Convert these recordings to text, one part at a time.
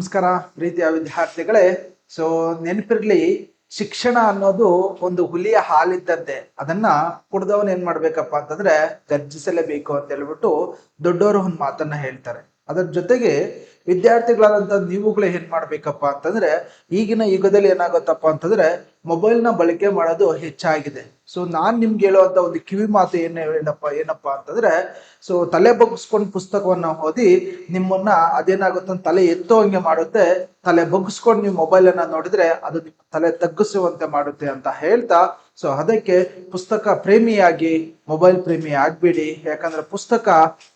ನಮಸ್ಕಾರ, ಪ್ರೀತಿಯ ವಿದ್ಯಾರ್ಥಿಗಳೇ. ಸೊ ನೆನಪಿರ್ಲಿ, ಶಿಕ್ಷಣ ಅನ್ನೋದು ಒಂದು ಹುಲಿಯ ಹಾಲಿದ್ದಂತೆ ಅದನ್ನ ಕುಡ್ದವನ್ ಏನ್ ಮಾಡ್ಬೇಕಪ್ಪ ಅಂತಂದ್ರೆ ಗರ್ಜಿಸಲೇಬೇಕು ಅಂತ ಹೇಳ್ಬಿಟ್ಟು ದೊಡ್ಡವರು ಒಂದು ಮಾತನ್ನ ಹೇಳ್ತಾರೆ. ಅದರ ಜೊತೆಗೆ ವಿದ್ಯಾರ್ಥಿಗಳಾದಂತ ನೀವುಗಳೇ ಏನ್ ಮಾಡ್ಬೇಕಪ್ಪ ಅಂತಂದ್ರೆ ಈಗಿನ ಯುಗದಲ್ಲಿ ಏನಾಗುತ್ತಪ್ಪ ಅಂತಂದ್ರೆ ಮೊಬೈಲ್ನ ಬಳಕೆ ಮಾಡೋದು ಹೆಚ್ಚಾಗಿದೆ. ಸೊ ನಾನ್ ನಿಮ್ಗೆ ಹೇಳುವಂತ ಒಂದು ಕಿವಿ ಮಾತು ಏನ್ ಏನಪ್ಪ ಏನಪ್ಪ ಅಂತಂದ್ರೆ ಸೊ ತಲೆ ಬಗ್ಗಿಸ್ಕೊಂಡು ಪುಸ್ತಕವನ್ನ ಓದಿ ನಿಮ್ಮನ್ನ ಅದೇನಾಗುತ್ತೆ ತಲೆ ಎತ್ತೋ ಹಂಗೆ ಮಾಡುತ್ತೆ. ತಲೆ ಬಗ್ಗಿಸ್ಕೊಂಡು ನೀವು ಮೊಬೈಲ್ ಅನ್ನ ನೋಡಿದ್ರೆ ಅದು ನಿಮ್ಮ ತಲೆ ತಗ್ಗಿಸುವಂತೆ ಮಾಡುತ್ತೆ ಅಂತ ಹೇಳ್ತಾ ಸೊ ಅದಕ್ಕೆ ಪುಸ್ತಕ ಪ್ರೇಮಿಯಾಗಿ ಮೊಬೈಲ್ ಪ್ರೇಮಿ ಆಗ್ಬೇಡಿ. ಯಾಕಂದ್ರೆ ಪುಸ್ತಕ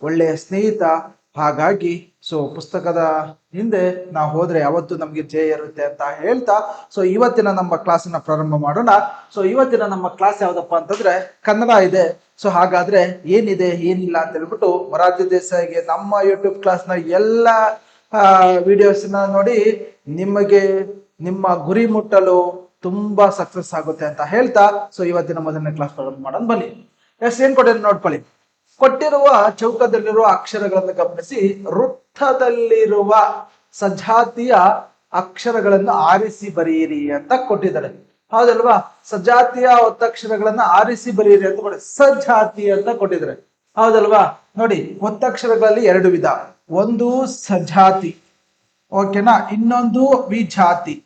ಒಳ್ಳೆಯ ಸ್ನೇಹಿತ ಹಾಗಾಗಿ ಸೊ ಪುಸ್ತಕದ ಹಿಂದೆ ನಾವು ಹೋದ್ರೆ ಯಾವತ್ತು ನಮಗೆ ಜಯ ಇರುತ್ತೆ ಅಂತ ಹೇಳ್ತಾ ಸೊ ಇವತ್ತಿನ ನಮ್ಮ ಕ್ಲಾಸನ್ನ ಪ್ರಾರಂಭ ಮಾಡೋಣ. ಸೊ ಇವತ್ತಿನ ನಮ್ಮ ಕ್ಲಾಸ್ ಯಾವ್ದಪ್ಪ ಅಂತಂದ್ರೆ ಕನ್ನಡ ಇದೆ. ಸೊ ಹಾಗಾದ್ರೆ ಏನಿದೆ, ಏನಿಲ್ಲ ಅಂತ ಹೇಳ್ಬಿಟ್ಟು ಮೊರಾರ್ಜಿ ದೇಸಾಯಿಗೆ ನಮ್ಮ ಯೂಟ್ಯೂಬ್ ಕ್ಲಾಸ್ನ ಎಲ್ಲ ವಿಡಿಯೋಸ್ನ ನೋಡಿ ನಿಮಗೆ ನಿಮ್ಮ ಗುರಿ ಮುಟ್ಟಲು ತುಂಬಾ ಸಕ್ಸಸ್ ಆಗುತ್ತೆ ಅಂತ ಹೇಳ್ತಾ ಸೊ ಇವತ್ತಿನ ಮೊದಲನೇ ಕ್ಲಾಸ್ ಪ್ರಾರಂಭ ಮಾಡೋಣ. ಬನ್ನಿ. ಎಸ್ ಏನ್ ಕೊಟ್ಟಿದ್ರೆ ನೋಡ್ಕೊಳ್ಳಿ ಕೊಟ್ಟಿರುವ ಚೌಕದಲ್ಲಿರುವ ಅಕ್ಷರಗಳನ್ನು ಗಮನಿಸಿ. ವೃತ್ತದಲ್ಲಿರುವ ಸಜಾತಿಯ ಅಕ್ಷರಗಳನ್ನು ಆರಿಸಿ ಬರೆಯಿರಿ ಅಂತ ಕೊಟ್ಟಿದ್ದಾರೆ. ಹೌದಲ್ವಾ? ಸಜಾತಿಯ ಒತ್ತಕ್ಷರಗಳನ್ನ ಆರಿಸಿ ಬರೆಯಿರಿ ಅಂತ ಕೊಡಿ ಸಜಾತಿ ಅಂತ ಕೊಟ್ಟಿದ್ದಾರೆ. ಹೌದಲ್ವಾ? ನೋಡಿ, ಒತ್ತಕ್ಷರಗಳಲ್ಲಿ ಎರಡು ವಿಧ. ಒಂದು ಸಜಾತಿ. ಓಕೆನಾ? ಇನ್ನೊಂದು ವಿಜಾತಿ.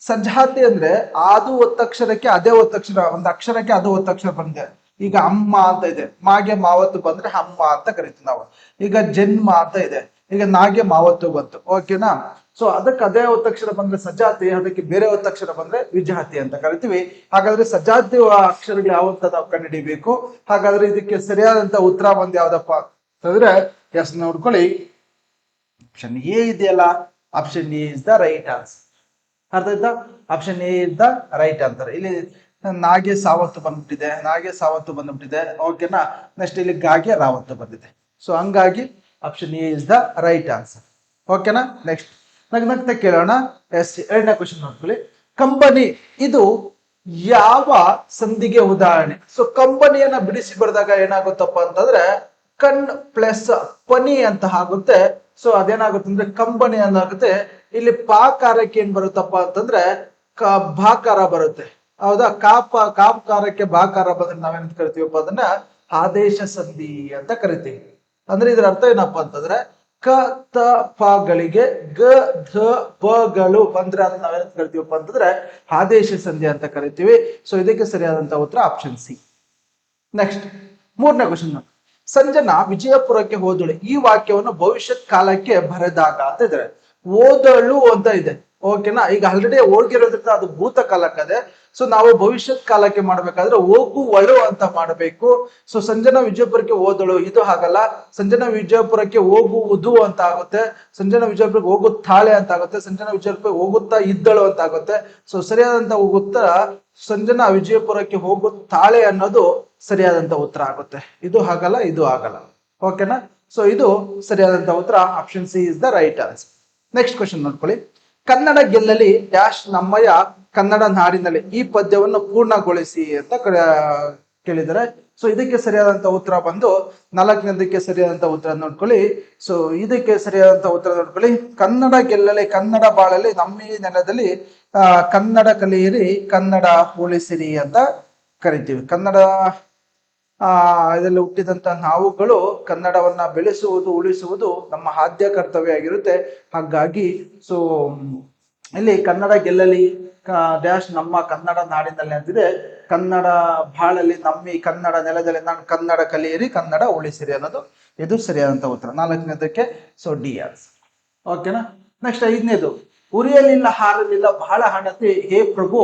ಸಜಾತಿ ಅಂದ್ರೆ ಅದು ಒತ್ತಕ್ಷರಕ್ಕೆ ಅದೇ ಒತ್ತಕ್ಷರ, ಒಂದು ಅಕ್ಷರಕ್ಕೆ ಅದು ಒತ್ತಕ್ಷರ ಬಂದಿದೆ. ಈಗ ಅಮ್ಮ ಅಂತ ಇದೆ. ಮಾಗೆ ಮಾವತ್ತು ಬಂದ್ರೆ ಅಮ್ಮ ಅಂತ ಕರಿತೀವಿ ನಾವು. ಈಗ ಜನ್ಮ ಅಂತ ಇದೆ. ಈಗ ನಾಗೆ ಮಾವತ್ತು ಬಂತು. ಓಕೆನಾ ಸೊ ಅದಕ್ಕೆ ಅದೇ ಒತ್ತಕ್ಷರ ಬಂದ್ರೆ ಸಜಾತಿ ಅದಕ್ಕೆ ಬೇರೆ ಒತ್ತಕ್ಷರ ಬಂದ್ರೆ ವಿಜಾತಿ ಅಂತ ಕರಿತೀವಿ. ಹಾಗಾದ್ರೆ ಸಜಾತಿ ಅಕ್ಷರಗಳು ಯಾವಂತ ನಾವು ಕಂಡುಹಿಡಿಬೇಕು? ಹಾಗಾದ್ರೆ ಇದಕ್ಕೆ ಸರಿಯಾದಂತ ಉತ್ತರ ಬಂದ್ ಯಾವ್ದಪ್ಪ ಅಂತಂದ್ರೆ ಎಸ್ ನೋಡ್ಕೊಳ್ಳಿ. ಆಪ್ಷನ್ ಎ ಇದೆಯಲ್ಲ? Option A is the right answer ಅರ್ಥ ಆಯ್ತಾ? Option A is the right answer ಇಲ್ಲಿ ನಾಗೆ ಸಾವತ್ತು ಬಂದ್ಬಿಟ್ಟಿದೆ, ನಾಗೆ ಸಾವತ್ತು ಬಂದ್ಬಿಟ್ಟಿದೆ. ಓಕೆನಾ? ನೆಕ್ಸ್ಟ್ ಇಲ್ಲಿ ಗಾಗೆ ರಾವತ್ತು ಬಂದಿದೆ. ಸೊ ಹಂಗಾಗಿ option A is the right answer ಓಕೆನಾ? ನೆಕ್ಸ್ಟ್ ನಗ್ ನಗ್ತಾ ಕೇಳೋಣ. ಎಸ್ ಎರಡನೇ ಕ್ವಶನ್ ನೋಡ್ಕೊಳ್ಳಿ. ಕಂಬನಿ, ಇದು ಯಾವ ಸಂಧಿಗೆ ಉದಾಹರಣೆ? ಸೊ ಕಂಪನಿಯನ್ನ ಬಿಡಿಸಿ ಬರೆದಾಗ ಏನಾಗುತ್ತಪ್ಪ ಅಂತಂದ್ರೆ, ಕಣ್ ಪ್ಲಸ್ ಪನಿ ಅಂತ ಆಗುತ್ತೆ. ಸೊ ಅದೇನಾಗುತ್ತೆ ಅಂದ್ರೆ, ಕಂಬನಿ ಆಗುತ್ತೆ ಇಲ್ಲಿ ಪಾಕಾರಕ್ಕೆ ಏನ್ ಬರುತ್ತಪ್ಪ ಅಂತಂದ್ರೆ ಭಾಕಾರ ಬರುತ್ತೆ. ಹೌದಾ? ಕಾಪ, ಕಾಪಕಾರಕ್ಕೆ ಬಾಕಾರ ಬಂದ್ರೆ ನಾವೇನಂತ ಕರಿತೀವಪ್ಪ ಅದನ್ನ ಆದೇಶ ಸಂಧಿ ಅಂತ ಕರಿತೀವಿ. ಅಂದ್ರೆ ಇದರ ಅರ್ಥ ಏನಪ್ಪ ಅಂತಂದ್ರೆ ಕ, ತ ಪಗಳಿಗೆ ಗ, ಧ ಪಗಳು ಬಂದ್ರೆ ಅದನ್ನ ನಾವೇನಂತ ಕರಿತೀವಪ್ಪ ಅಂತಂದ್ರೆ ಆದೇಶ ಸಂಧಿ ಅಂತ ಕರಿತೀವಿ. ಸೊ ಇದಕ್ಕೆ ಸರಿಯಾದಂತ ಉತ್ತರ ಆಪ್ಷನ್ ಸಿ ನೆಕ್ಸ್ಟ್ ಮೂರನೇ ಕ್ವಶನ್ ಸಂಜನಾ ವಿಜಯಪುರಕ್ಕೆ ಹೋದಳು. ಈ ವಾಕ್ಯವನ್ನು ಭವಿಷ್ಯತ್ ಕಾಲಕ್ಕೆ ಬರೆದಾಗ ಅಂತ ಇದ್ದಾರೆ ಓದಳು ಅಂತ ಇದೆ. ಓಕೆನಾ ಈಗ ಆಲ್ರೆಡಿ ಹೋಗಿರೋದ್ರಿಂದ ಅದು ಭೂತ ಕಾಲಕ್ಕದೆ ಸೊ ನಾವು ಭವಿಷ್ಯತ್ ಕಾಲಕ್ಕೆ ಮಾಡ್ಬೇಕಾದ್ರೆ ಹೋಗುವಳು ಅಂತ ಮಾಡಬೇಕು. ಸೊ ಸಂಜನಾ ವಿಜಯಪುರಕ್ಕೆ ಓದಳು ಇದು ಹಾಗಲ್ಲ. ಸಂಜನಾ ವಿಜಯಪುರಕ್ಕೆ ಹೋಗುವುದು ಅಂತ ಆಗುತ್ತೆ. ಸಂಜನಾ ವಿಜಯಪುರಕ್ಕೆ ಹೋಗುತ್ತಾಳೆ ಅಂತ ಆಗುತ್ತೆ. ಸಂಜನಾ ವಿಜಯಪುರಕ್ಕೆ ಹೋಗುತ್ತಾ ಇದ್ದಳು ಅಂತ ಆಗುತ್ತೆ. ಸೊ ಸರಿಯಾದಂತ ಉತ್ತರ ಸಂಜನಾ ವಿಜಯಪುರಕ್ಕೆ ಹೋಗುತ್ತಾಳೆ ಅನ್ನೋದು ಸರಿಯಾದಂತ ಉತ್ತರ ಆಗುತ್ತೆ. ಇದು ಹಾಗಲ್ಲ, ಇದು ಆಗಲ್ಲ. ಓಕೆನಾ ಸೊ ಇದು ಸರಿಯಾದಂತ ಉತ್ತರ. Option C is the right answer next question ನೋಡ್ಕೊಳ್ಳಿ. ಕನ್ನಡ ಗೆಲ್ಲಲಿ ಡ್ಯಾಶ್ ನಮ್ಮಯ್ಯ ಕನ್ನಡ ನಾಡಿನಲ್ಲಿ ಈ ಪದ್ಯವನ್ನು ಪೂರ್ಣಗೊಳಿಸಿ ಅಂತ ಕೇಳಿದರೆ ಸೊ ಇದಕ್ಕೆ ಸರಿಯಾದಂತ ಉತ್ತರ ಬಂದು ನಾಲ್ಕನೇದಕ್ಕೆ ಸರಿಯಾದಂತ ಉತ್ತರ ನೋಡ್ಕೊಳ್ಳಿ. ಸೊ ಇದಕ್ಕೆ ಸರಿಯಾದಂತ ಉತ್ತರ ನೋಡ್ಕೊಳ್ಳಿ. ಕನ್ನಡ ಗೆಲ್ಲಲಿ, ಕನ್ನಡ ಬಾಳಲಿ, ನಮ್ಮ ನೆಲದಲ್ಲಿ ಕನ್ನಡ ಕಲಿಯಿರಿ, ಕನ್ನಡ ಉಳಿಸಿರಿ ಅಂತ ಕರಿತೀವಿ. ಕನ್ನಡ, ಆ, ಇದರಲ್ಲಿ ಹುಟ್ಟಿದಂತ ನಾವುಗಳು ಕನ್ನಡವನ್ನ ಬೆಳೆಸುವುದು, ಉಳಿಸುವುದು ನಮ್ಮ ಆದ್ಯ ಕರ್ತವ್ಯ ಆಗಿರುತ್ತೆ. ಹಾಗಾಗಿ ಸೊ ಇಲ್ಲಿ ಕನ್ನಡ ಗೆಲ್ಲಲಿ ಡ್ಯಾಶ್ ನಮ್ಮ ಕನ್ನಡ ನಾಡಿನಲ್ಲಿ ಅಂತಿದೆ ಕನ್ನಡ ಬಾಳಲ್ಲಿ ನಮ್ಮ ಕನ್ನಡ ನೆಲದಲ್ಲಿ ನಾನು ಕನ್ನಡ ಕಲಿಯಿರಿ, ಕನ್ನಡ ಉಳಿಸಿರಿ ಅನ್ನೋದು ಇದು ಸರಿಯಾದಂತ ಉತ್ತರ. ನಾಲ್ಕನೇದಕ್ಕೆ ಸೊ ಡಿ ಆನ್ಸ್ ಓಕೆನಾ? ನೆಕ್ಸ್ಟ್ ಐದನೇದು, ಉರಿಯಲಿಲ್ಲ, ಹಾರಲಿಲ್ಲ, ಬಹಳ ಹಣತೆ, ಹೇ ಪ್ರಭು,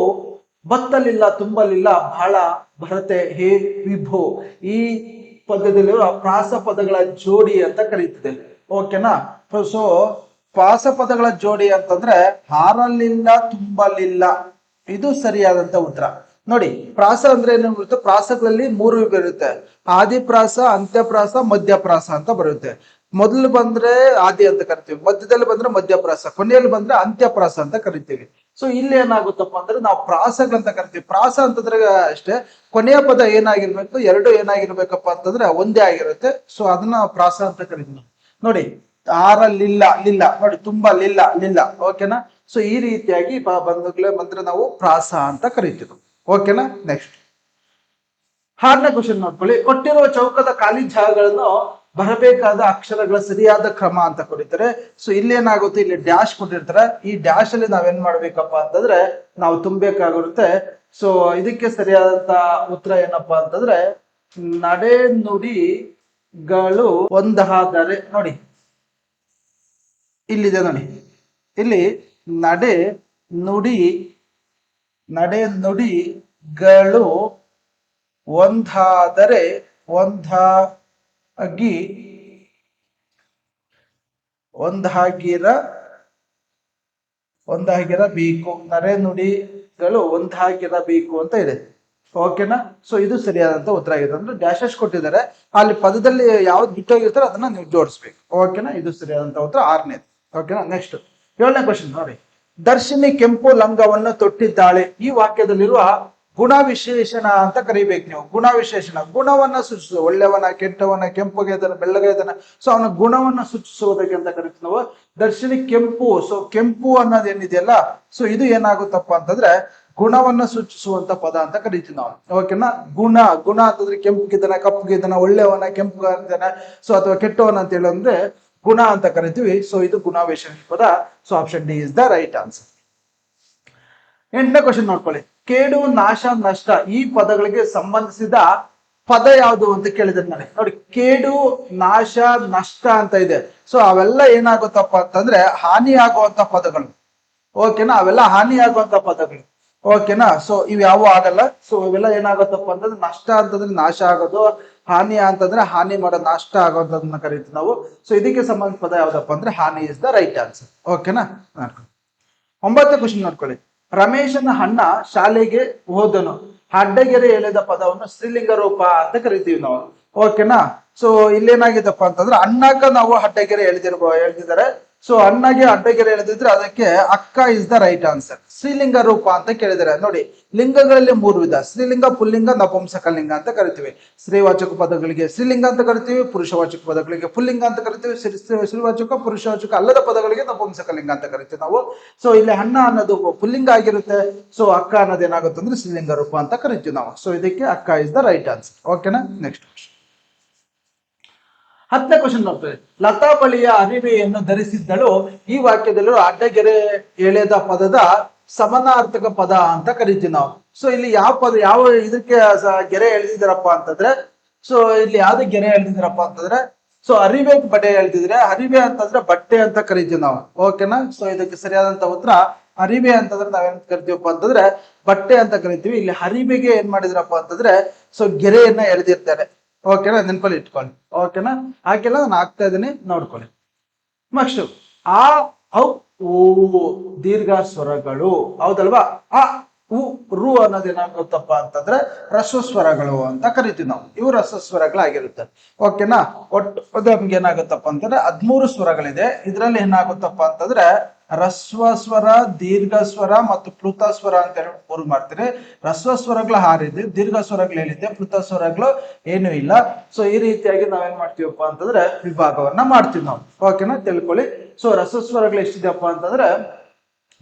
ಬತ್ತಲಿಲ್ಲ, ತುಂಬಲಿಲ್ಲ, ಬಹಳ ಭರತೆ, ಹೇ ವಿಭೋ. ಈ ಪದ್ಯದಲ್ಲಿರುವ ಪ್ರಾಸ ಪದಗಳ ಜೋಡಿ ಅಂತ ಕರೀತಿದೆ ಓಕೆನಾ? ಸೊ ಪ್ರಾಸ ಪದಗಳ ಜೋಡಿ ಅಂತಂದ್ರೆ ಹಾರಲಿಲ್ಲ ತುಂಬಲಿಲ್ಲ. ಇದು ಸರಿಯಾದಂತ ಉತ್ತರ. ನೋಡಿ, ಪ್ರಾಸ ಅಂದ್ರೆ ಏನು ಬರುತ್ತೆ ಪ್ರಾಸಗಳಲ್ಲಿ ಮೂರು ವಿಧ ಇರುತ್ತೆ. ಆದಿಪ್ರಾಸ, ಅಂತ್ಯಪ್ರಾಸ, ಮಧ್ಯಪ್ರಾಸ ಅಂತ ಬರುತ್ತೆ. ಮೊದಲು ಬಂದ್ರೆ ಆದಿ ಅಂತ ಕರಿತೀವಿ. ಮಧ್ಯದಲ್ಲಿ ಬಂದ್ರೆ ಮಧ್ಯಪ್ರಾಸ. ಕೊನೆಯಲ್ಲಿ ಬಂದ್ರೆ ಅಂತ್ಯಪ್ರಾಸ ಅಂತ ಕರಿತೀವಿ. ಸೊ ಇಲ್ಲಿ ಏನಾಗುತ್ತಪ್ಪ ಅಂದ್ರೆ ನಾವು ಪ್ರಾಸಗಳಂತ ಕರಿತೀವಿ. ಪ್ರಾಸ ಅಂತಂದ್ರೆ ಅಷ್ಟೇ, ಕೊನೆಯ ಪದ ಏನಾಗಿರ್ಬೇಕು? ಎರಡು ಏನಾಗಿರ್ಬೇಕಪ್ಪ ಅಂತಂದ್ರೆ ಒಂದೇ ಆಗಿರುತ್ತೆ. ಸೊ ಅದನ್ನ ಪ್ರಾಸ ಅಂತ ಕರಿತೀವಿ. ನೋಡಿ ಆರಲ್ಲಿಲ್ಲ ಲಿಲ್ಲ ನೋಡಿ, ತುಂಬಾ ಲಿಲ್ಲ ಲಿಲ್ಲ ಓಕೆನಾ ಸೊ ಈ ರೀತಿಯಾಗಿ ಬಾ ಬಂದಾಗಲೇ ಮಂತ್ರ ನಾವು ಪ್ರಾಸ ಅಂತ ಕರಿತೀವಿ ಓಕೆನಾ ನೆಕ್ಸ್ಟ್ ಆರನೇ ಕ್ವಶನ್ ನೋಡ್ಕೊಳ್ಳಿ. ಕೊಟ್ಟಿರುವ ಚೌಕದ ಖಾಲಿ ಜಾಗಗಳನ್ನು ಬರಬೇಕಾದ ಅಕ್ಷರಗಳ ಸರಿಯಾದ ಕ್ರಮ ಅಂತ ಕೊಡಿತಾರೆ. ಸೊ ಇಲ್ಲೇನಾಗುತ್ತೆ ಇಲ್ಲಿ ಡ್ಯಾಶ್ ಕೊಟ್ಟಿರ್ತಾರೆ. ಈ ಡ್ಯಾಶ್ ಅಲ್ಲಿ ನಾವೇನ್ ಮಾಡ್ಬೇಕಪ್ಪ ಅಂತಂದ್ರೆ, ನಾವು ತುಂಬಬೇಕಾಗಿರುತ್ತೆ. ಸೊ ಇದಕ್ಕೆ ಸರಿಯಾದಂತ ಉತ್ತರ ಏನಪ್ಪಾ ಅಂತಂದ್ರೆ ನಡೆ ನುಡಿಗಳು ಒಂದಾದರೆ, ನೋಡಿ ಇಲ್ಲಿದೆ ನೋಡಿ. ಇಲ್ಲಿ ನಡೆ ನುಡಿ, ನಡೆ ನುಡಿಗಳು ಒಂದಾದರೆ ಒಂದಾಗಿ, ಒಂದಾಗಿರ, ಒಂದಾಗಿರಬೇಕು. ನರೆ ನುಡಿಗಳು ಒಂದಾಗಿರಬೇಕು ಅಂತ ಇದೆ. ಓಕೆನಾ ಸೊ ಇದು ಸರಿಯಾದಂತ ಉತ್ತರ ಆಗಿದೆ. ಅಂದ್ರೆ ಡ್ಯಾಶಸ್ ಕೊಟ್ಟಿದ್ದಾರೆ. ಅಲ್ಲಿ ಪದದಲ್ಲಿ ಯಾವ್ದು ಬಿಟ್ಟೋಗಿರ್ತಾರೆ ಅದನ್ನ ನೀವು ಜೋಡಿಸ್ಬೇಕು. ಓಕೆನಾ ಇದು ಸರಿಯಾದಂತ ಉತ್ತರ ಆರನೇದು. ಓಕೆನಾ ನೆಕ್ಸ್ಟ್ ಏಳನೇ ಕ್ವಶನ್ ನೋಡಿ. ದರ್ಶಿನಿ ಕೆಂಪು ಲಂಗವನ್ನು ತೊಟ್ಟಿದ್ದಾಳೆ. ಈ ವಾಕ್ಯದಲ್ಲಿರುವ ಗುಣ ವಿಶೇಷಣ ಅಂತ ಕರಿಬೇಕು ನೀವು. ಗುಣ ವಿಶೇಷಣ ಗುಣವನ್ನ ಸೂಚಿಸುವ ಒಳ್ಳೆಯವನ, ಕೆಟ್ಟವನ, ಕೆಂಪುಗೆ ಬೆಳ್ಳಗೆದನ ಬೆಳ್ಳಗೆ ಸೊ ಅವನ ಗುಣವನ್ನ ಸೂಚಿಸುವುದಕ್ಕೆ ಅಂತ ಕರಿತೀವಿ ನಾವು. ದರ್ಶಿನಿ ಕೆಂಪು. ಸೊ ಕೆಂಪು ಅನ್ನೋದೇನಿದೆಯಲ್ಲ ಸೊ ಇದು ಏನಾಗುತ್ತಪ್ಪ ಅಂತಂದ್ರೆ ಗುಣವನ್ನ ಸೂಚಿಸುವಂತ ಪದ ಅಂತ ಕರಿತೀವಿ ನಾವು. ಓಕೆನಾ ಗುಣ. ಗುಣ ಅಂತಂದ್ರೆ ಕೆಂಪುಗಿದ್ದಾನೆ, ಕಪ್ಪುಗಿದ್ದಾನೆ, ಒಳ್ಳೆಯವನ ಕೆಂಪು ಇದ್ದಾನ ಸೊ ಅಥವಾ ಕೆಟ್ಟವನ ಅಂತ ಹೇಳಂದ್ರೆ ಗುಣ ಅಂತ ಕರಿತೀವಿ. ಸೊ ಇದು ಗುಣಾವೇಶನ ಪದ. So option D is the right answer ಎಂಟನೇ ಕ್ವಶನ್ ನೋಡ್ಕೊಳ್ಳಿ. ಕೇಡು, ನಾಶ, ನಷ್ಟ ಈ ಪದಗಳಿಗೆ ಸಂಬಂಧಿಸಿದ ಪದ ಯಾವುದು ಅಂತ ಕೇಳಿದ್ರೆ ನನಗೆ ನೋಡಿ, ಕೇಡು, ನಾಶ, ನಷ್ಟ ಅಂತ ಇದೆ. ಸೊ ಅವೆಲ್ಲ ಏನಾಗುತ್ತಪ್ಪ ಅಂತಂದ್ರೆ ಹಾನಿ ಆಗುವಂತ ಪದಗಳು ಓಕೆನಾ ಅವೆಲ್ಲ ಹಾನಿ ಆಗುವಂತ ಪದಗಳು ಓಕೆನಾ ಸೊ ಇವ್ ಯಾವ ಆಗಲ್ಲ. ಸೊ ಇವೆಲ್ಲ ಏನಾಗುತ್ತಪ್ಪ ಅಂತಂದ್ರೆ ನಷ್ಟ ಅಂತಂದ್ರೆ ನಾಶ ಆಗೋದು ಹಾನಿ ಅಂತಂದ್ರೆ ಹಾನಿ ಮಾಡೋ ನಾಷ್ಟ ಆಗೋದನ್ನ ಕರಿತೀವಿ ನಾವು. ಸೊ ಇದಕ್ಕೆ ಸಂಬಂಧ ಪದ ಯಾವ್ದಪ್ಪ ಅಂದ್ರೆ ಹಾನಿ ಇಸ್ ದ ರೈಟ್ ಆನ್ಸರ್ ಓಕೆನಾ ಒಂಬತ್ತನೇ ಕ್ವಶನ್ ನೋಡ್ಕೊಳ್ಳಿ. ರಮೇಶನ ಅಣ್ಣ ಶಾಲೆಗೆ ಹೋದನು. ಅಡ್ಡಗೆರೆ ಎಳೆದ ಪದವನ್ನು ಸ್ತ್ರೀಲಿಂಗ ರೂಪ ಅಂತ ಕರಿತೀವಿ ನಾವು. ಓಕೆನಾ ಸೊ ಇಲ್ಲೇನಾಗಿದಪ್ಪ ಅಂತಂದ್ರೆ ಅಣ್ಣಕ್ಕ ನಾವು ಅಡ್ಡಗೆರೆ ಎಳೆದಿರ್ಬೋ ಎಳೆದಿದ್ದಾರೆ. ಸೊ ಅಣ್ಣಗೆ ಅಡ್ಡಗೆರೆ ಎಳೆದಿದ್ರೆ ಅದಕ್ಕೆ ಅಕ್ಕ ಇಸ್ ದ ರೈಟ್ ಆನ್ಸರ್ ಶ್ರೀಲಿಂಗ ರೂಪ ಅಂತ ಕೇಳಿದರೆ ನೋಡಿ, ಲಿಂಗಗಳಲ್ಲಿ ಮೂರು ವಿಧ. ಶ್ರೀಲಿಂಗ ಪುಲ್ಲಿಂಗ, ನಪುಂಸಕ ಲಿಂಗ ಅಂತ ಕರಿತೀವಿ. ಸ್ತ್ರೀವಾಚಕ ಪದಗಳಿಗೆ ಶ್ರೀಲಿಂಗ ಅಂತ ಕರಿತೀವಿ, ಪುರುಷವಾಚಕ ಪದಗಳಿಗೆ ಪುಲ್ಲಿಂಗ ಅಂತ ಕರಿತೀವಿ ಶ್ರೀವಾಚಕ, ಪುರುಷವಾಚಕ ಅಲ್ಲದ ಪದಗಳಿಗೆ ನಪುಂಸಕ ಲಿಂಗ ಅಂತ ಕರಿತೀವಿ ನಾವು. ಸೊ ಇಲ್ಲಿ ಅಣ್ಣ ಅನ್ನೋದು ಪುಲ್ಲಿಂಗ ಆಗಿರುತ್ತೆ. ಸೊ ಅಕ್ಕ ಅನ್ನೋದು ಏನಾಗುತ್ತೆ ಅಂದ್ರೆ ಶ್ರೀಲಿಂಗ ರೂಪ ಅಂತ ಕರಿತೀವಿ ನಾವು. ಸೊ ಇದಕ್ಕೆ ಅಕ್ಕ ಇಸ್ ದ ರೈಟ್ ಆನ್ಸರ್ ಓಕೆನಾ ನೆಕ್ಸ್ಟ್ ಹತ್ತನೇ ಕ್ವಶನ್ ನೋಡ್ತೇವೆ. ಲತಾ ಬಳಿಯ ಅರಿವೆಯನ್ನು ಧರಿಸಿದ್ದಳು. ಈ ವಾಕ್ಯದಲ್ಲೂ ಅಡ್ಡಗೆರೆ ಎಳೆದ ಪದದ ಸಮನಾರ್ಥಕ ಪದ ಅಂತ ಕರಿತೀವಿ ನಾವು. ಸೊ ಇಲ್ಲಿ ಯಾವ ಪದ, ಯಾವ ಇದಕ್ಕೆ ಗೆರೆ ಎಳೆದಿದ್ದಾರಪ್ಪ ಅಂತಂದ್ರೆ ಸೊ ಇಲ್ಲಿ ಯಾವ್ದು ಗೆರೆ ಎಳೆದಿದ್ದಾರಪ್ಪ ಅಂತಂದ್ರೆ ಸೊ ಅರಿವೆ ಬಟ್ಟೆ ಎಳೆದಿದ್ರೆ, ಅರಿವೆ ಅಂತಂದ್ರೆ ಬಟ್ಟೆ ಅಂತ ಕರಿತೀವಿ ನಾವು. ಓಕೆನಾ ಸೊ ಇದಕ್ಕೆ ಸರಿಯಾದಂತ ಉತ್ತರ, ಅರಿವೆ ಅಂತಂದ್ರೆ ನಾವೇನ್ ಕರಿತೀವಪ್ಪ ಅಂತಂದ್ರೆ, ಬಟ್ಟೆ ಅಂತ ಕರಿತೀವಿ. ಇಲ್ಲಿ ಹರಿವೆಗೆ ಏನ್ ಮಾಡಿದ್ರಪ್ಪ ಅಂತಂದ್ರೆ ಸೊ ಗೆರೆಯನ್ನ ಎಳೆದಿರ್ತಾರೆ ಓಕೆನಾ? ನೆನ್ಪಲ್ಲಿ ಇಟ್ಕೊಳ್ಳಿ. ಓಕೆನಾ? ಹಾಗೆಲ್ಲ ನಾನು ಹಾಕ್ತಾ ಇದ್ದೀನಿ, ನೋಡ್ಕೊಳ್ಳಿ. ನೆಕ್ಸ್ಟ್, ಆ, ಔ ಓ ದೀರ್ಘ ಸ್ವರಗಳು. ಹೌದಲ್ವಾ? ಆ ಉ, ರು ಅನ್ನೋದು ಏನಾಗುತ್ತಪ್ಪ ಅಂತಂದ್ರೆ ರಸ್ವ ಸ್ವರಗಳು ಅಂತ ಕರಿತೀವಿ ನಾವು. ಇವು ರಸಸ್ವರಗಳಾಗಿರುತ್ತೆ. ಸ್ವರಗಳಾಗಿರುತ್ತೆ ಓಕೆನಾ ಒಟ್ಟು ನಮ್ಗೆ ಏನಾಗುತ್ತಪ್ಪ ಅಂತಂದ್ರೆ ಹದ್ಮೂರು ಸ್ವರಗಳಿದೆ. ಇದರಲ್ಲಿ ಏನಾಗುತ್ತಪ್ಪ ಅಂತಂದ್ರೆ ರಸ್ವ ಸ್ವರ ದೀರ್ಘ ಸ್ವರ ಮತ್ತು ಪ್ಲುತ ಸ್ವರ ಅಂತ ಹೇಳಿ ಮೂರು ಮಾಡ್ತೀರಿ. ರಸ್ವ ಸ್ವರಗಳು ಹಾರಿದೆ ದೀರ್ಘ ಸ್ವರಗಳು ಏನಿದೆ ಪ್ಲುತ ಸ್ವರಗಳು ಏನು ಇಲ್ಲ. ಸೊ ಈ ರೀತಿಯಾಗಿ ನಾವೇನ್ ಮಾಡ್ತೀವಪ್ಪ ಅಂತಂದ್ರೆ ವಿಭಾಗವನ್ನ ಮಾಡ್ತೀವಿ ನಾವು. ಓಕೆನಾ ತಿಳ್ಕೊಳ್ಳಿ. ಸೊ ರಸಸ್ವರಗಳು ಎಷ್ಟಿದೆಯಪ್ಪ ಅಂತಂದ್ರೆ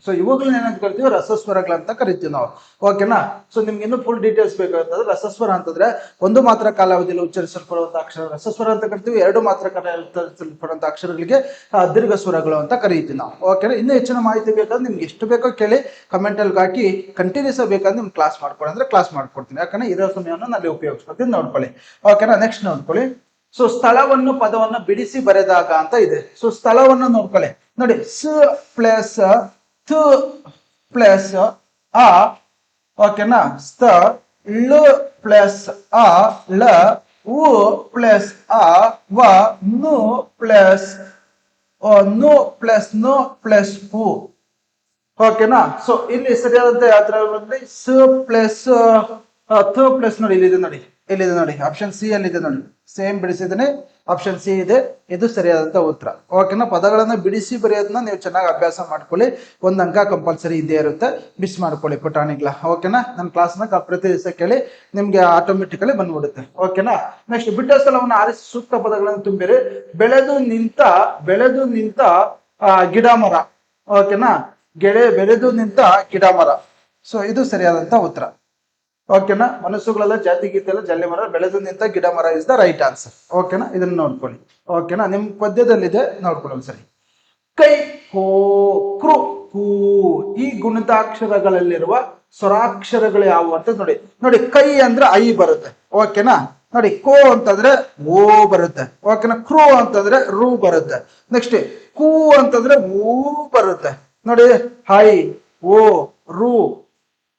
ಸೊ ಇವುಗಳನ್ನ ಏನಂತ ಕರಿತೀವಿ? ರಸಸ್ವರಗಳು ಅಂತ ಕರಿತೀವಿ ನಾವು. ಓಕೆನಾ ಸೊ ನಿಮ್ಗೆ ಇನ್ನೂ ಫುಲ್ ಡೀಟೇಲ್ಸ್ ಬೇಕಾಗುತ್ತೆ ರಸಸ್ವರ ಅಂತಂದ್ರೆ ಒಂದು ಮಾತ್ರ ಕಾಲಾವಧಿಯಲ್ಲಿ ಉಚ್ಚರಿಸಲ್ಪಡುವಂತ ಅಕ್ಷರ ರಸಸ್ವರ ಅಂತ ಕರಿತೀವಿ. ಎರಡು ಮಾತ್ರ ಕಾಲಪಡುವಂತ ಉಚ್ಚರಿಸಲ್ಪಡುವಂತ ಅಕ್ಷರಗಳಿಗೆ ದೀರ್ಘ ಸ್ವರಗಳು ಅಂತ ಕರೀತೀವಿ ನಾವು. ಓಕೆನಾ ಇನ್ನೂ ಹೆಚ್ಚಿನ ಮಾಹಿತಿ ಬೇಕಂದ್ರೆ ನಿಮ್ಗೆ ಎಷ್ಟು ಬೇಕೋ ಕೇಳಿ ಕಮೆಂಟ್ ಅಲ್ಲಿ ಹಾಕಿ ಕಂಟಿನ್ಯೂಸ್ ಬೇಕಾದ್ರೆ ನಿಮ್ಗೆ ಕ್ಲಾಸ್ ಮಾಡ್ಕೊಡಿ. ಅಂದ್ರೆ ಕ್ಲಾಸ್ ಮಾಡ್ಕೊಡ್ತೀನಿ. ಯಾಕಂದ್ರೆ ಇರೋ ಸಮಯವನ್ನು ನಾಳೆ ಉಪಯೋಗಿಸ್ಕೊತೀನಿ ನೋಡ್ಕೊಳ್ಳಿ. ಓಕೆನಾ ನೆಕ್ಸ್ಟ್ ನೋಡ್ಕೊಳ್ಳಿ. ಸೊ ಸ್ಥಳವನ್ನು, ಪದವನ್ನು ಬಿಡಿಸಿ ಬರೆದಾಗ ಅಂತ ಇದೆ. ಸೊ ಸ್ಥಳವನ್ನು ನೋಡ್ಕೊಳ್ಳಿ. ನೋಡಿ, ಸ್ ಪ್ಲಸ್ ಥ ಪ್ಲಸ್ ಅ, ಓಕೆನಾ? ಸ್ತ, ಳ ಪ್ಲಸ್ ಅ, ಳ, ಉ ಪ್ಲಸ್ ಅ, ವ, ನು ಪ್ಲಸ್ ನು ಪ್ಲಸ್ ನು ಪ್ಲಸ್ ಉ ಓಕೆನಾ? ಸೊ, ಇಲ್ಲಿ ಸರಿಯಾದಂತ ಯಾತ್ರ ಬಂದ್ರೆ ಸ ಪ್ಲಸ್ ಥ ಪ್ಲಸ್ ನೋಡಿ, ಇಲ್ಲಿದೆ ನೋಡಿ ಇಲ್ಲಿದೆ ನೋಡಿ. ಆಪ್ಷನ್ ಸಿ ಅಲ್ಲಿ ಇದೆ ನೋಡಿ. ಸೇಮ್ ಬಿಡಿಸಿದ್ದೀನಿ ಆಪ್ಷನ್ ಸಿ ಇದೆ. ಇದು ಸರಿಯಾದಂತ ಉತ್ತರ. ಓಕೆನಾ ಪದಗಳನ್ನು ಬಿಡಿಸಿ ಬರೆಯೋದನ್ನ ನೀವು ಚೆನ್ನಾಗಿ ಅಭ್ಯಾಸ ಮಾಡ್ಕೊಳ್ಳಿ. ಒಂದು ಅಂಕ ಕಂಪಲ್ಸರಿ ಇದ್ದೇ ಇರುತ್ತೆ. ಮಿಸ್ ಮಾಡ್ಕೊಳ್ಳಿ ಪುಟಾಣಿಗಳ. ಓಕೆನಾ ನನ್ನ ಕ್ಲಾಸ್ನ ಪ್ರತಿ ದಿವಸ ಕೇಳಿ ನಿಮ್ಗೆ ಆಟೋಮೆಟಿಕಲಿ ಬಂದ್ಬಿಡುತ್ತೆ. ಓಕೆನಾ ನೆಕ್ಸ್ಟ್ ಬಿಟ್ಟ ಸ್ಥಳವನ್ನು ಆರಿಸಿ ಸೂಕ್ತ ಪದಗಳನ್ನು ತುಂಬಿರಿ. ಬೆಳೆದು ನಿಂತ ಬೆಳೆದು ನಿಂತ ಗಿಡ ಮರ ಓಕೆನಾ ಗೆಳೆ, ಬೆಳೆದು ನಿಂತ ಗಿಡ ಮರ ಸೊ ಇದು ಸರಿಯಾದಂತ ಉತ್ತರ. ಓಕೆನಾ? ಮನಸ್ಸುಗಳೆಲ್ಲ ಜಾತಿ, ಗೀತೆ ಎಲ್ಲ ಜಲ್ಲಿ ಮರ, ಬೆಳೆದು ನಿಂತ ಗಿಡ ಮರ ಇಸ್ ದ ರೈಟ್ ಆನ್ಸರ್ ಓಕೆನಾ? ಇದನ್ನ ನೋಡ್ಕೊಳ್ಳಿ. ಓಕೆನಾ? ನಿಮ್ ಪದ್ಯದಲ್ಲಿದೆ ನೋಡ್ಕೊಳ್ಳಿ ಒಂದ್ಸರಿ ಕೈ, ಹೋ, ಕೃ ಹೂ ಈ ಗುಣಿತಾಕ್ಷರಗಳಲ್ಲಿರುವ ಸ್ವರಾಕ್ಷರಗಳು ಯಾವುವು ಅಂತ ನೋಡಿ. ನೋಡಿ, ಕೈ ಅಂದ್ರೆ ಐ ಬರುತ್ತೆ. ಓಕೆನಾ? ನೋಡಿ, ಕೋ ಅಂತಂದ್ರೆ ಓ ಬರುತ್ತೆ. ಓಕೆನಾ? ಕ್ರೂ ಅಂತಂದ್ರೆ ರು ಬರುತ್ತೆ. ನೆಕ್ಸ್ಟ್ ಕೂ ಅಂತಂದ್ರೆ ಊ ಬರುತ್ತೆ. ನೋಡಿ, ಹೈ, ಓ, ರು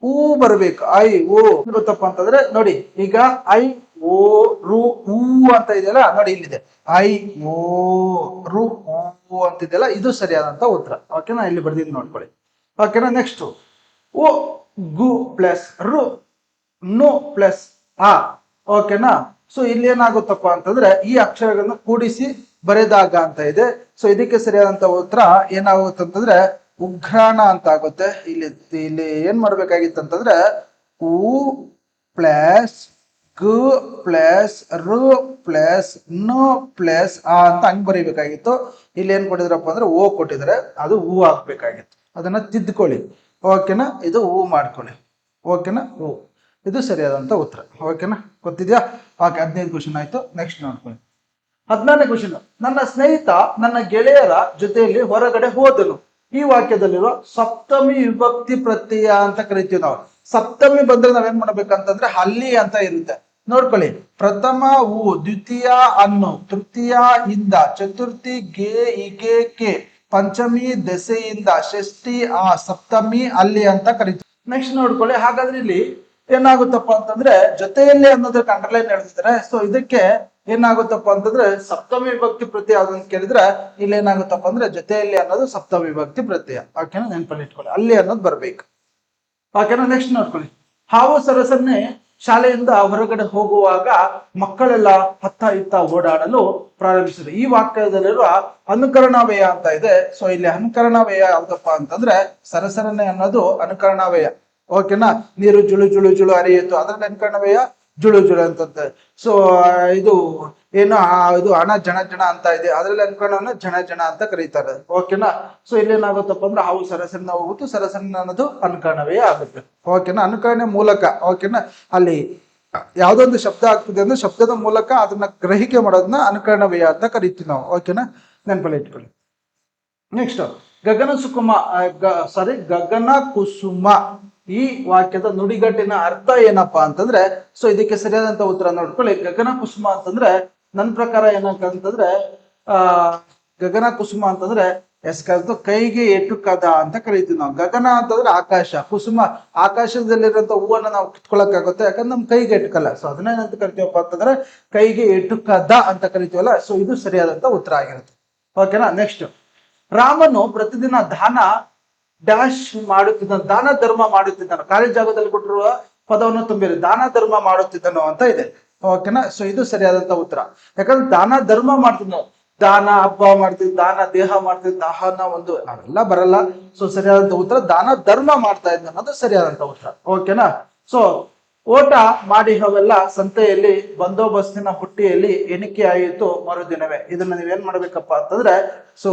ಊ ಬರ್ಬೇಕು, ಐ, ಓ. ಗೊತ್ತಪ್ಪ ಅಂತಂದ್ರೆ, ನೋಡಿ, ಈಗ ಐ, ಓ, ರು, ಊ ಅಂತ ಇದೆಯಲ್ಲ, ನೋಡಿ ಇಲ್ಲಿದೆ. ಐ, ಓ, ರು, ಊ ಅಂತಿದೆಯಲ್ಲ, ಇದು ಸರಿಯಾದಂತ ಉತ್ತರ. ಓಕೆನಾ ಇಲ್ಲಿ ಬರ್ದಿದ್ದು ನೋಡ್ಕೊಳ್ಳಿ. ಓಕೆನಾ ನೆಕ್ಸ್ಟ್ ಓ, ಗು ಪ್ಲಸ್ ರು, ನು ಪ್ಲಸ್ ಆ. ಓಕೆನಾ ಸೊ ಇಲ್ಲಿ ಏನಾಗುತ್ತಪ್ಪ ಅಂತಂದ್ರೆ, ಈ ಅಕ್ಷರಗಳನ್ನು ಕೂಡಿಸಿ ಬರೆದಾಗ ಅಂತ ಇದೆ. ಸೊ ಇದಕ್ಕೆ ಸರಿಯಾದಂತ ಉತ್ತರ ಏನಾಗುತ್ತೆ ಅಂತಂದ್ರೆ ಉಗ್ರಾಣ ಅಂತ ಆಗುತ್ತೆ ಇಲ್ಲಿ ಇಲ್ಲಿ ಏನ್ ಮಾಡ್ಬೇಕಾಗಿತ್ತು ಅಂತಂದ್ರೆ ಉ ಪ್ಲಸ್ ಗ ಪ್ಲಸ್ ರು ಪ್ಲಸ್ನ ಪ್ಲಸ್ ಆ ಅಂತ ಹಂಗ್ ಬರೀಬೇಕಾಗಿತ್ತು. ಇಲ್ಲಿ ಏನ್ ಕೊಟ್ಟಿದ್ರಪ್ಪ ಅಂದ್ರೆ ಓ ಕೊಟ್ಟಿದ್ರೆ ಅದು ಹೂ ಹಾಕ್ಬೇಕಾಗಿತ್ತು ಅದನ್ನ ತಿದ್ದುಕೊಳ್ಳಿ ಓಕೆನಾ? ಇದು ಹೂ ಮಾಡ್ಕೊಳ್ಳಿ. ಓಕೆನಾ? ಹೂ ಇದು ಸರಿಯಾದಂತ ಉತ್ತರ. ಓಕೆನಾ? ಗೊತ್ತಿದ್ಯಾ? ಓಕೆ, ಹದಿನೈದು ಕ್ವಶನ್ ಆಯ್ತು. ನೆಕ್ಸ್ಟ್ ನೋಡ್ಕೊಳ್ಳಿ. ಹದಿನಾರನೇ ಕ್ವಶನ್ ನನ್ನ ಸ್ನೇಹಿತ, ನನ್ನ ಗೆಳೆಯರ ಜೊತೆಯಲ್ಲಿ ಹೊರಗಡೆ ಹೋದನು. ಈ ವಾಕ್ಯದಲ್ಲಿರುವ ಸಪ್ತಮಿ ವಿಭಕ್ತಿ ಪ್ರತ್ಯಯ ಅಂತ ಕರಿತೀವಿ ನಾವು. ಸಪ್ತಮಿ ಬಂದ್ರೆ ನಾವೇನ್ ಮಾಡ್ಬೇಕಂತಂದ್ರೆ ಅಲ್ಲಿ ಅಂತ ಇರುತ್ತೆ. ನೋಡ್ಕೊಳ್ಳಿ. ಪ್ರಥಮ ಹೂ ದ್ವಿತೀಯ ಅನ್ನು, ತೃತೀಯ ಇಂದ, ಚತುರ್ಥಿ ಗೆ, ಇಗೆ, ಕೆ, ಪಂಚಮಿ ದೆಸೆಯಿಂದ, ಷಷ್ಠಿ ಆ ಸಪ್ತಮಿ ಅಲ್ಲಿ ಅಂತ ಕರಿತೀವಿ. ನೆಕ್ಸ್ಟ್ ನೋಡ್ಕೊಳ್ಳಿ. ಹಾಗಾದ್ರೆ ಇಲ್ಲಿ ಏನಾಗುತ್ತಪ್ಪ ಅಂತಂದ್ರೆ ಜೊತೆಯಲ್ಲಿ ಅನ್ನೋದಕ್ಕೆ ಅಂಡರ್ಲೈನ್ ಹೇಳ್ತಿದ್ದಾರೆ. ಸೊ ಇದಕ್ಕೆ ಏನಾಗುತ್ತಪ್ಪ ಅಂತಂದ್ರೆ ಸಪ್ತಮಿ ವಿಭಕ್ತಿ ಪ್ರತ್ಯಯ ಯಾವ್ದು ಅಂತ ಕೇಳಿದ್ರೆ ಇಲ್ಲಿ ಏನಾಗುತ್ತಪ್ಪ ಅಂದ್ರೆ ಜೊತೆಯಲ್ಲಿ ಅನ್ನೋದು ಸಪ್ತವಿಭಕ್ತಿ ಪ್ರತ್ಯಯ. ಓಕೆನಾ ನೆನಪಲ್ಲಿ ಇಟ್ಕೊಳ್ಳಿ. ಅಲ್ಲಿ ಅನ್ನೋದು ಬರ್ಬೇಕು. ಓಕೆನಾ ನೆಕ್ಸ್ಟ್ ನೋಡ್ಕೊಳ್ಳಿ. ಹಾವು ಸರಸನ್ನೇ ಶಾಲೆಯಿಂದ ಹೊರಗಡೆ ಹೋಗುವಾಗ ಮಕ್ಕಳೆಲ್ಲ ಹತ್ತ ಇತ್ತ ಓಡಾಡಲು ಪ್ರಾರಂಭಿಸಿದ್ರು. ಈ ವಾಕ್ಯದಲ್ಲಿರುವ ಅನುಕರಣಾವ್ಯಯ ಅಂತ ಇದೆ. ಸೊ ಇಲ್ಲಿ ಅನುಕರಣಾವ್ಯಯ ಯಾವ್ದಪ್ಪ ಅಂತಂದ್ರೆ ಸರಸರನೆ ಅನ್ನೋದು ಅನುಕರಣಾವ್ಯಯ ಓಕೆನಾ ನೀರು ಜುಳು ಜುಳು ಜುಳು ಅರಿಯಿತು ಅದ್ರ ಅನುಕರಣ ಅನುಕರಣಾವ್ಯಯ ಜುಳು ಜುಳು ಅಂತಂತೆ. ಸೊ ಇದು ಏನು ಇದು ಹಣ ಜನ ಜನ ಅಂತ ಇದೆ. ಅದ್ರಲ್ಲಿ ಅನ್ಕೊಂಡವನ್ನ ಜನ ಜನ ಅಂತ ಕರೀತಾರೆ. ಓಕೆನಾ ಸೊ ಇಲ್ಲಿ ಏನಾಗುತ್ತಪ್ಪ ಅಂದ್ರೆ ಹಾವು ಸರಸನ್ನ ಹೋಗುತ್ತೆ ಸರಸನ್ನ ಅನ್ನೋದು ಅನುಕರಣವೇ ಆಗುತ್ತೆ. ಓಕೆನಾ ಅನ್ಕರಣೆ ಮೂಲಕ. ಓಕೆನಾ ಅಲ್ಲಿ ಯಾವ್ದೊಂದು ಶಬ್ದ ಆಗ್ತದೆ ಅಂದ್ರೆ ಶಬ್ದದ ಮೂಲಕ ಅದನ್ನ ಗ್ರಹಿಕೆ ಮಾಡೋದನ್ನ ಅನುಕರಣವಯ ಅಂತ ಕರಿತೀವಿ ನಾವು. ಓಕೆನಾ ನೆನಪಲ್ಲಿ ಇಟ್ಕೊಳ್ಳಿ. ನೆಕ್ಸ್ಟ್ ಗಗನ ಸುಕುಮ ಸಾರಿ ಗಗನ ಕುಸುಮ. ಈ ವಾಕ್ಯದ ನುಡಿಗಟ್ಟಿನ ಅರ್ಥ ಏನಪ್ಪಾ ಅಂತಂದ್ರೆ ಸೊ ಇದಕ್ಕೆ ಸರಿಯಾದಂತ ಉತ್ತರ ನೋಡ್ಕೊಳ್ಳಿ. ಗಗನ ಕುಸುಮ ಅಂತಂದ್ರೆ ನನ್ನ ಪ್ರಕಾರ ಏನಂತಂದ್ರೆ ಆ, ಗಗನ ಕುಸುಮ ಅಂತಂದ್ರೆ, ಎಸ್ ಕರೆದು ಕೈಗೆ ಎಟುಕದ ಅಂತ ಕರಿತೀವಿ ನಾವು. ಗಗನ ಅಂತಂದ್ರೆ ಆಕಾಶ, ಕುಸುಮ, ಆಕಾಶದಲ್ಲಿರುವಂತ ಹೂವನ್ನ ನಾವು ಕಿತ್ಕೊಳಕ್ಕಾಗುತ್ತೆ. ಯಾಕಂದ್ರೆ ನಮ್ ಕೈಗೆ ಎಟ್ಕಲ್ಲ ಸೊ ಅದನ್ನೇನಂತ ಕರಿತೀವಪ್ಪ ಅಂತಂದ್ರೆ, ಕೈಗೆ ಎಟುಕದ ಅಂತ ಕರಿತೀವಲ್ಲ ಸೊ ಇದು ಸರಿಯಾದಂತ ಉತ್ತರ ಆಗಿರುತ್ತೆ. ಓಕೆನಾ ನೆಕ್ಸ್ಟ್ ರಾಮನು ಪ್ರತಿದಿನ ದಾನ ಡ್ಯಾಶ್ ಮಾಡುತ್ತಿದ್ದ ದಾನ ಧರ್ಮ ಮಾಡುತ್ತಿದ್ದಾನೆ. ಖಾಲಿ ಜಾಗದಲ್ಲಿ ಕೊಟ್ಟಿರುವ ಪದವನ್ನು ತುಂಬಿರಿ. ದಾನ ಧರ್ಮ ಮಾಡುತ್ತಿದ್ದನು ಅಂತ ಇದೆ. ಓಕೆನಾ? ಸೊ ಇದು ಸರಿಯಾದಂತ ಉತ್ತರ. ಯಾಕಂದ್ರೆ ದಾನ ಧರ್ಮ ಮಾಡ್ತಿದ್ನು ದಾನ ಹಬ್ಬ ಮಾಡ್ತಿದ್ ದಾನ ದೇಹ ಮಾಡ್ತಿದ್ ದಾಹನ ಒಂದು ಅವೆಲ್ಲ ಬರಲ್ಲ. ಸೊ ಸರಿಯಾದಂತ ಉತ್ತರ, ದಾನ ಧರ್ಮ ಮಾಡ್ತಾ ಇದ್ದ ಸರಿಯಾದಂತ ಉತ್ತರ. ಓಕೆನಾ? ಸೊ ಓಟ ಮಾಡಿ ಅವೆಲ್ಲ ಸಂತೆಯಲ್ಲಿ ಬಂದೋಬಸ್ತಿನ ಹುಟ್ಟಿಯಲ್ಲಿ ಎಣಿಕೆ ಆಯಿತು ಮರುದಿನವೇ. ಇದನ್ನ ನೀವೇನ್ ಮಾಡ್ಬೇಕಪ್ಪ ಅಂತಂದ್ರೆ ಸೊ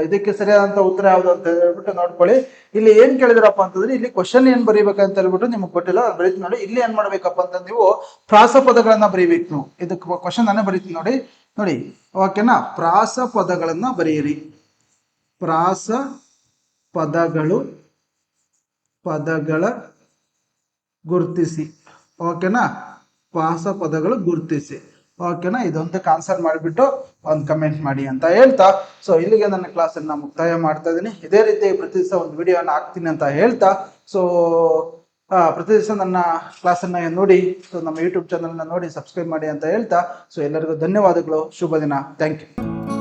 ಇದಕ್ಕೆ ಸರಿಯಾದಂತ ಉತ್ತರ ಯಾವ್ದು ಅಂತ ಹೇಳ್ಬಿಟ್ಟು ನೋಡ್ಕೊಳ್ಳಿ. ಇಲ್ಲಿ ಏನ್ ಕೇಳಿದ್ರಪ್ಪ ಅಂತಂದ್ರೆ, ಇಲ್ಲಿ ಕ್ವಶನ್ ಏನ್ ಬರೀಬೇಕಂತ ಹೇಳ್ಬಿಟ್ಟು ನಿಮ್ಗೆ ಕೊಟ್ಟಿಲ್ಲ ಬರೀತಿ ನೋಡಿ. ಇಲ್ಲಿ ಏನ್ ಮಾಡ್ಬೇಕಪ್ಪ ಅಂತ ನೀವು ಪ್ರಾಸ ಪದಗಳನ್ನ ಬರೀಬೇಕು. ನೀವು ಇದಕ್ಕೆ ಕ್ವಶನ್ ನಾನೇ ಬರೀತೀನಿ ನೋಡಿ. ನೋಡಿ ಓಕೆನಾ ಪ್ರಾಸ ಪದಗಳನ್ನ ಬರೆಯಿರಿ ಪ್ರಾಸ ಪದಗಳು, ಪದಗಳ ಗುರುತಿಸಿ. ಓಕೆನಾ? ಪ್ರಾಸ ಪದಗಳು ಗುರುತಿಸಿ. ಓಕೆನಾ? ಇದೊಂದು ಕಾನ್ಸರ್ ಮಾಡಿಬಿಟ್ಟು ಒಂದು ಕಮೆಂಟ್ ಮಾಡಿ ಅಂತ ಹೇಳ್ತಾ. ಸೊ ಇಲ್ಲಿಗೆ ನನ್ನ ಕ್ಲಾಸನ್ನು ಮುಕ್ತಾಯ ಮಾಡ್ತಾ ಇದ್ದೀನಿ. ಇದೇ ರೀತಿ ಪ್ರತಿ ದಿವಸ ಒಂದು ವಿಡಿಯೋನ ಹಾಕ್ತೀನಿ ಅಂತ ಹೇಳ್ತಾ. ಸೊ ಪ್ರತಿ ದಿವಸ ನನ್ನ ಕ್ಲಾಸನ್ನು ನೋಡಿ ಸೊ ನಮ್ಮ ಯೂಟ್ಯೂಬ್ ಚಾನಲ್ನ ನೋಡಿ ಸಬ್ಸ್ಕ್ರೈಬ್ ಮಾಡಿ ಅಂತ ಹೇಳ್ತಾ. ಸೊ ಎಲ್ಲರಿಗೂ ಧನ್ಯವಾದಗಳು. ಶುಭ ದಿನ. Thank you